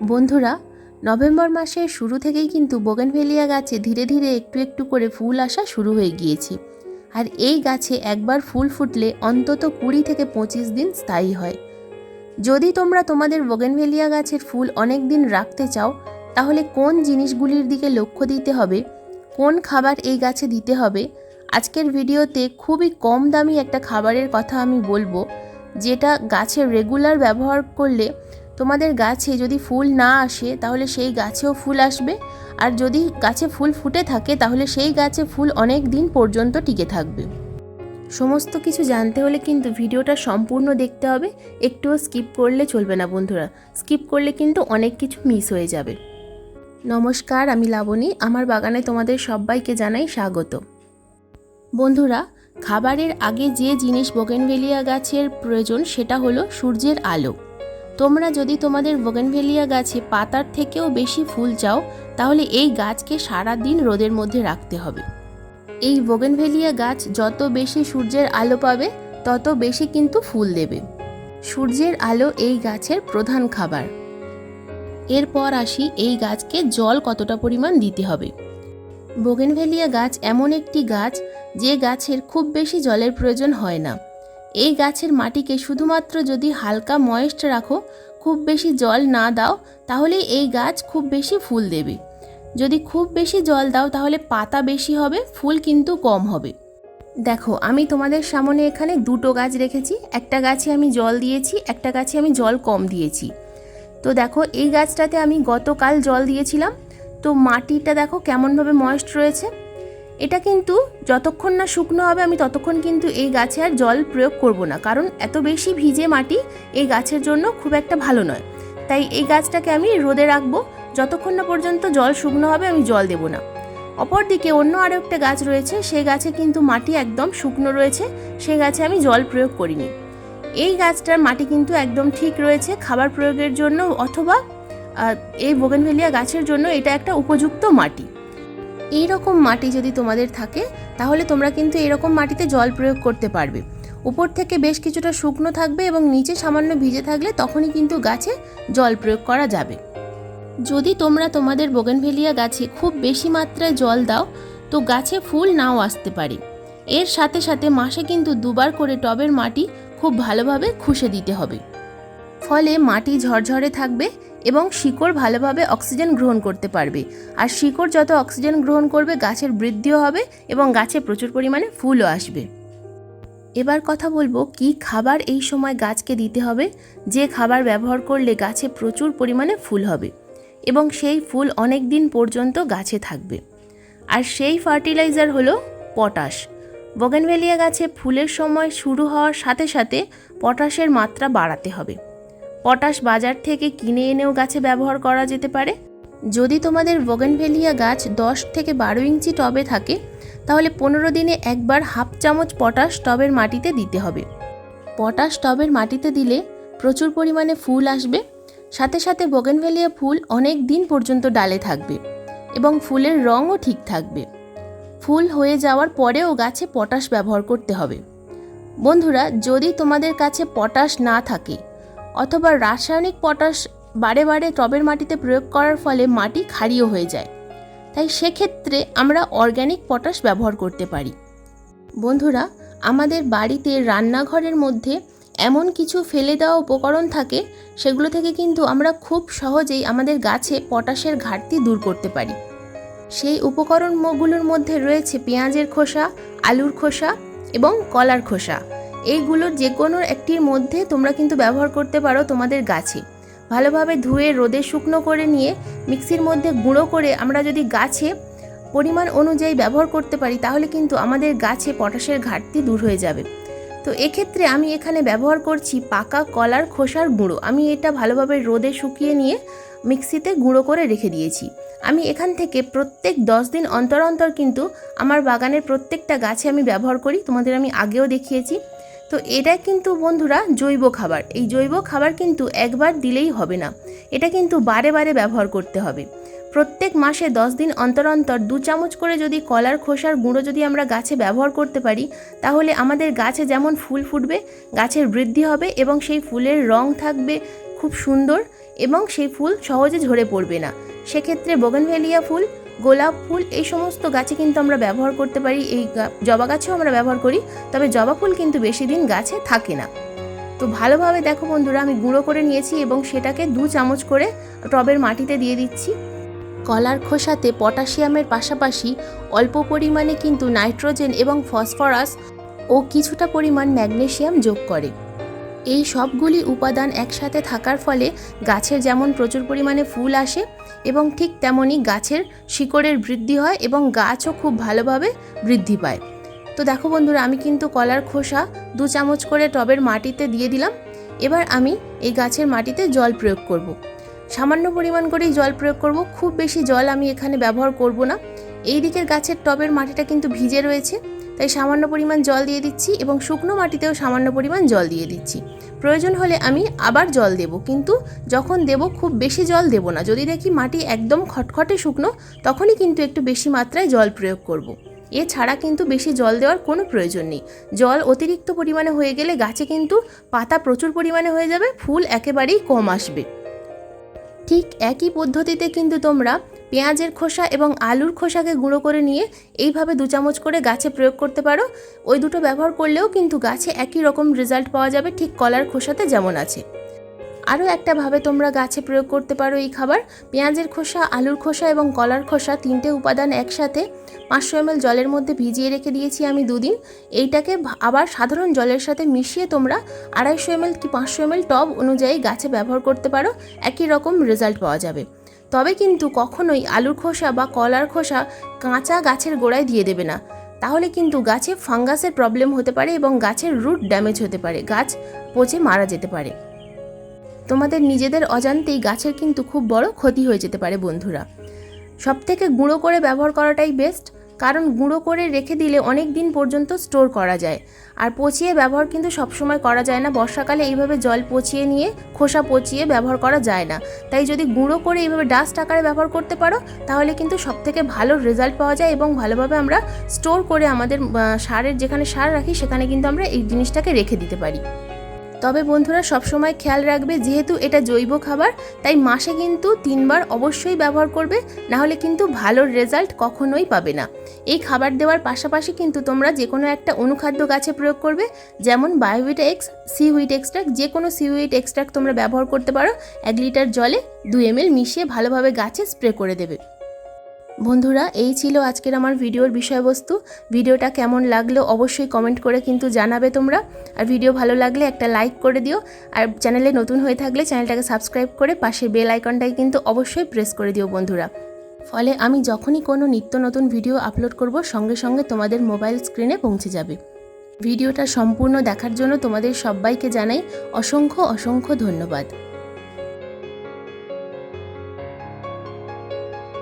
বন্ধুরা, নভেম্বর মাসের শুরু থেকেই কিন্তু বোগেনভেলিয়া গাছে ধীরে ধীরে একটু একটু করে ফুল আসা শুরু হয়ে গিয়েছে। আর এই গাছে একবার ফুল ফুটলে অন্তত কুড়ি থেকে পঁচিশ দিন স্থায়ী হয়। যদি তোমরা তোমাদের বোগেনভেলিয়া গাছের ফুল অনেক দিন রাখতে চাও, তাহলে কোন জিনিসগুলির দিকে লক্ষ্য দিতে হবে, কোন খাবার এই গাছে দিতে হবে, আজকের ভিডিওতে খুবই কম দামি একটা খাবারের কথা আমি বলব, যেটা গাছে রেগুলার ব্যবহার করলে তোমাদের গাছে যদি ফুল না আসে, তাহলে সেই গাছেও ফুল আসবে। আর যদি গাছে ফুল ফুটে থাকে, তাহলে সেই গাছে ফুল অনেক দিন পর্যন্ত টিকে থাকবে। সমস্ত কিছু জানতে হলে কিন্তু ভিডিওটা সম্পূর্ণ দেখতে হবে। একটুও স্কিপ করলে চলবে না বন্ধুরা। স্কিপ করলে কিন্তু অনেক কিছু মিস হয়ে যাবে। নমস্কার, আমি লাবণী। আমার বাগানে তোমাদের সবাইকে জানাই স্বাগত। বন্ধুরা, খাবারের আগে যে জিনিস বোগেনভেলিয়া গাছের প্রয়োজন, সেটা হলো সূর্যের আলো। তোমরা যদি তোমাদের বোগেনভেলিয়া গাছে পাতার থেকেও বেশি ফুল চাও, তাহলে এই গাছকে সারা দিন রোদের মধ্যে রাখতে হবে। এই বোগেনভেলিয়া গাছ যত বেশি সূর্যের আলো পাবে, তত বেশি কিন্তু ফুল দেবে। সূর্যের আলো এই গাছের প্রধান খাবার। এরপর আসি এই গাছকে জল কতটা পরিমাণ দিতে হবে। বোগেনভেলিয়া গাছ এমন একটি গাছ, যে গাছের খুব বেশি জলের প্রয়োজন হয় না। এই গাছের মাটিকে শুধুমাত্র যদি হালকা ময়েস্ট রাখো, খুব বেশি জল না দাও, তাহলে এই গাছ খুব বেশি ফুল দেবে। যদি খুব বেশি জল দাও, তাহলে পাতা বেশি হবে, ফুল কিন্তু কম হবে। দেখো, আমি তোমাদের সামনে এখানে দুটো গাছ রেখেছি। একটা গাছে আমি জল দিয়েছি, একটা গাছে আমি জল কম দিয়েছি। তো দেখো, এই গাছটাতে আমি গতকাল জল দিয়েছিলাম। তো মাটিটা দেখো কেমনভাবে ময়েস্ট রয়েছে। এটা কিন্তু যতক্ষণ না শুকনো হবে, আমি ততক্ষণ কিন্তু এই গাছে আর জল প্রয়োগ করব না। কারণ এত বেশি ভিজে মাটি এই গাছের জন্য খুব একটা ভালো নয়। তাই এই গাছটাকে আমি রোদে রাখব। যতক্ষণ না পর্যন্ত জল শুকনো হবে, আমি জল দেব না। অপরদিকে অন্য আরও একটা গাছ রয়েছে সেই গাছে কিন্তু মাটি একদম শুকনো রয়েছে সেই গাছে আমি জল প্রয়োগ করিনি। এই গাছটার মাটি কিন্তু একদম ঠিক রয়েছে খাবার প্রয়োগের জন্য অথবা এই বোগেনভেলিয়া গাছের জন্য এটা একটা উপযুক্ত মাটি। এই রকম মাটি যদি তোমাদের থাকে, তাহলে তোমরা কিন্তু এরকম মাটিতে জল প্রয়োগ করতে পারবে। উপর থেকে বেশ কিছুটা শুকনো থাকবে এবং নিচে সামান্য ভিজে থাকলে তখনই কিন্তু গাছে জল প্রয়োগ করা যাবে। যদি তোমরা তোমাদের বোগেনভেলিয়া গাছে খুব বেশি মাত্রায় জল দাও, তো গাছে ফুল নাও আসতে পারে। এর সাথে সাথে মাসে কিন্তু দুবার করে টবের মাটি খুব ভালোভাবে খুশে দিতে হবে। ফলে মাটি ঝরঝরে থাকবে এবং শিকড় ভালোভাবে অক্সিজেন গ্রহণ করতে পারবে। আর শিকড় যত অক্সিজেন গ্রহণ করবে, গাছের বৃদ্ধিও হবে এবং গাছে প্রচুর পরিমাণে ফুলও আসবে। এবার কথা বলব, কি খাবার এই সময় গাছকে দিতে হবে? যে খাবার ব্যবহার করলে গাছে প্রচুর পরিমাণে ফুল হবে এবং সেই ফুল অনেক দিন পর্যন্ত গাছে থাকবে। আর সেই ফার্টিলাইজার হলো পটাশ। বগেনভেলিয়া গাছে ফুলের সময় শুরু হওয়ার সাথে সাথে পটাশের মাত্রা বাড়াতে হবে। পটাশ বাজার থেকে কিনে এনেও গাছে ব্যবহার করা যেতে পারে। যদি তোমাদের বগেনভেলিয়া গাছ দশ থেকে বারো ইঞ্চি টবে থাকে, তাহলে পনেরো দিনে একবার হাফ চামচ পটাশ টবের মাটিতে দিতে হবে। পটাশ টবের মাটিতে দিলে প্রচুর পরিমাণে ফুল আসবে। সাথে সাথে বগেনভেলিয়া ফুল অনেক দিন পর্যন্ত ডালে থাকবে এবং ফুলের রঙও ঠিক থাকবে। ফুল হয়ে যাওয়ার পরেও গাছে পটাশ ব্যবহার করতে হবে। বন্ধুরা, যদি তোমাদের কাছে পটাশ না থাকে অথবা রাসায়নিক পটাশ বারে বারে টবের মাটিতে প্রয়োগ করার ফলে মাটি ক্ষারীয় হয়ে যায়। তাই সেক্ষেত্রে আমরা অর্গ্যানিক পটাশ ব্যবহার করতে পারি। বন্ধুরা, আমাদের বাড়িতে রান্নাঘরের মধ্যে এমন কিছু ফেলে দেওয়া উপকরণ থাকে, সেগুলো থেকে কিন্তু আমরা খুব সহজেই আমাদের গাছে পটাশের ঘাটতি দূর করতে পারি। সেই উপকরণগুলোর মধ্যে রয়েছে পেঁয়াজের খোসা, আলুর খোসা এবং কলার খোসা। এইগুলোর যে কোনো একটির মধ্যে তোমরা কিন্তু ব্যবহার করতে পারো তোমাদের গাছে। ভালোভাবে ধুয়ে, রোদে শুকনো করে নিয়ে, মিক্সির মধ্যে গুঁড়ো করে আমরা যদি গাছে পরিমাণ অনুযায়ী ব্যবহার করতে পারি, তাহলে কিন্তু আমাদের গাছে পটাশের ঘাটতি দূর হয়ে যাবে। তো এক্ষেত্রে আমি এখানে ব্যবহার করছি পাকা কলার খোসার গুঁড়ো। আমি এটা ভালোভাবে রোদে শুকিয়ে নিয়ে মিক্সিতে গুঁড়ো করে রেখে দিয়েছি। আমি এখান থেকে প্রত্যেক দশ দিন অন্তর অন্তর কিন্তু আমার বাগানের প্রত্যেকটা গাছে আমি ব্যবহার করি। তোমাদের আমি আগেও দেখিয়েছি। তো এটা কিন্তু বন্ধুরা জৈব খাবার। এই জৈব খাবার কিন্তু একবার দিলেই হবে না। এটা কিন্তু বারে বারে ব্যবহার করতে হবে। প্রত্যেক মাসে দশ দিন অন্তর অন্তর দু চামচ করে যদি কলার খোসার গুঁড়ো যদি আমরা গাছে ব্যবহার করতে পারি, তাহলে আমাদের গাছে যেমন ফুল ফুটবে, গাছের বৃদ্ধি হবে এবং সেই ফুলের রং থাকবে খুব সুন্দর এবং সেই ফুল সহজে ঝরে পড়বে না। সেক্ষেত্রে বোগেনভেলিয়া ফুল গোলাপ ফুল, এই সমস্ত গাছে কিন্তু আমরা ব্যবহার করতে পারি, এই জবা গাছেও আমরা ব্যবহার করি, তবে জবা ফুল কিন্তু বেশি দিন গাছে থাকে না। তো ভালোভাবে দেখো বন্ধুরা, আমি গুঁড়ো করে নিয়েছি এবং সেটাকে দু চামচ করে টবের মাটিতে দিয়ে দিচ্ছি। কলার খোসাতে পটাশিয়ামের পাশাপাশি অল্প পরিমাণে কিন্তু নাইট্রোজেন এবং ফসফরাস ও কিছুটা পরিমাণ ম্যাগনেশিয়াম যোগ করে। এই সবগুলি উপাদান একসাথে থাকার ফলে গাছের যেমন প্রচুর পরিমাণে ফুল আসে এবং ঠিক তেমনই গাছের শিকড়ের বৃদ্ধি হয় এবং গাছও খুব ভালোভাবে বৃদ্ধি পায়। তো দেখো বন্ধুরা, আমি কিন্তু কলার খোসা দু চামচ করে টবের মাটিতে দিয়ে দিলাম। এবার আমি এই গাছের মাটিতে জল প্রয়োগ করব। সামান্য পরিমাণ করেই জল প্রয়োগ করব, খুব বেশি জল আমি এখানে ব্যবহার করব না। এই দিকের গাছের টবের মাটিটা কিন্তু ভিজে রয়েছে। তাই সামান্য পরিমাণ জল দিয়ে দিচ্ছি এবং শুকনো মাটিতেও সামান্য পরিমাণ জল দিয়ে দিচ্ছি। প্রয়োজন হলে আমি আবার জল দেব, কিন্তু যখন দেব খুব বেশি জল দেব না। যদি দেখি মাটি একদম খটখটে শুকনো, তখনই কিন্তু একটু বেশি মাত্রায় জল প্রয়োগ করব। এছাড়া কিন্তু বেশি জল দেওয়ার কোনো প্রয়োজন নেই। জল অতিরিক্ত পরিমাণে হয়ে গেলে গাছে কিন্তু পাতা প্রচুর পরিমাণে হয়ে যাবে, ফুল একেবারেই কম আসবে। ঠিক একই পদ্ধতিতে কিন্তু তোমরা পেঁয়াজের খোসা এবং আলুর খোসাকে গুঁড়ো করে নিয়ে এইভাবে দু চামচ করে গাছে প্রয়োগ করতে পারো। ওই দুটো ব্যবহার করলেও কিন্তু গাছে একই রকম রেজাল্ট পাওয়া যাবে, ঠিক কলার খোসাতে যেমন আছে। আরও একটা ভাবে তোমরা গাছে প্রয়োগ করতে পারো এই খাবার, পেঁয়াজের খোসা, আলুর খোসা এবং কলার খোসা তিনটে উপাদান একসাথে পাঁচশো এমএল জলের মধ্যে ভিজিয়ে রেখে দিয়েছি আমি দুদিন। এইটাকে আবার সাধারণ জলের সাথে মিশিয়ে তোমরা আড়াইশো এমএল কি পাঁচশো এমএল টব অনুযায়ী গাছে ব্যবহার করতে পারো, একই রকম রেজাল্ট পাওয়া যাবে। তবে কিন্তু কখনোই আলুর খোসা বা কলার খোসা কাঁচা গাছের গোড়ায় দিয়ে দেবে না। তাহলে কিন্তু গাছে ফাঙ্গাসের প্রবলেম হতে পারে এবং গাছের রুট ড্যামেজ হতে পারে। গাছ পচে মারা যেতে পারে। তোমাদের নিজেদের অজান্তেই গাছের কিন্তু খুব বড় ক্ষতি হয়ে যেতে পারে বন্ধুরা। সব থেকে গুঁড়ো করে ব্যবহার করাটাই বেস্ট কারণ গুঁড়ো করে রেখে দিলে অনেক দিন পর্যন্ত স্টোর করা যায়। আর পচিয়ে ব্যবহার কিন্তু সবসময় করা যায় না। বর্ষাকালে এইভাবে জল পচিয়ে নিয়ে খোসা পচিয়ে ব্যবহার করা যায় না। তাই যদি গুঁড়ো করে এইভাবে ডাস্ট আকারে ব্যবহার করতে পারো, তাহলে কিন্তু সব থেকে ভালো রেজাল্ট পাওয়া যায় এবং ভালোভাবে আমরা স্টোর করে আমাদের সারের যেখানে সার রাখি, সেখানে কিন্তু আমরা এই জিনিসটাকে রেখে দিতে পারি। তবে বন্ধুরা সবসময় খেয়াল রাখবে, যেহেতু এটা জৈব খাবার, তাই মাসে কিন্তু তিনবার অবশ্যই ব্যবহার করবে, না হলে কিন্তু ভালো রেজাল্ট কখনোই পাবে না। এই খাবার দেওয়ার পাশাপাশি কিন্তু তোমরা যে কোনো একটা অনুখাদ্য গাছে প্রয়োগ করবে, যেমন Biovita X seaweed extract যে কোনো সি হুইট এক্সট্রাক্ট তোমরা ব্যবহার করতে পারো, এক লিটার জলে দু এম মিশিয়ে ভালোভাবে গাছে স্প্রে করে দেবে। বন্ধুরা, এই ছিল আজকের আমার ভিডিওর বিষয়বস্তু। ভিডিওটা কেমন লাগল অবশ্যই কমেন্ট করে কিন্তু জানাবে তোমরা। আর ভিডিও ভালো লাগলে একটা লাইক করে দিও। আর চ্যানেলে নতুন হয়ে থাকলে চ্যানেলটাকে সাবস্ক্রাইব করে পাশে বেল আইকনটাকে কিন্তু অবশ্যই প্রেস করে দিও বন্ধুরা। ফলে আমি যখনই কোনো নিত্য নতুন ভিডিও আপলোড করব, সঙ্গে সঙ্গে তোমাদের মোবাইল স্ক্রিনে পৌঁছে যাবে। ভিডিওটা সম্পূর্ণ দেখার জন্য তোমাদের সবাইকে জানাই অসংখ্য অসংখ্য ধন্যবাদ।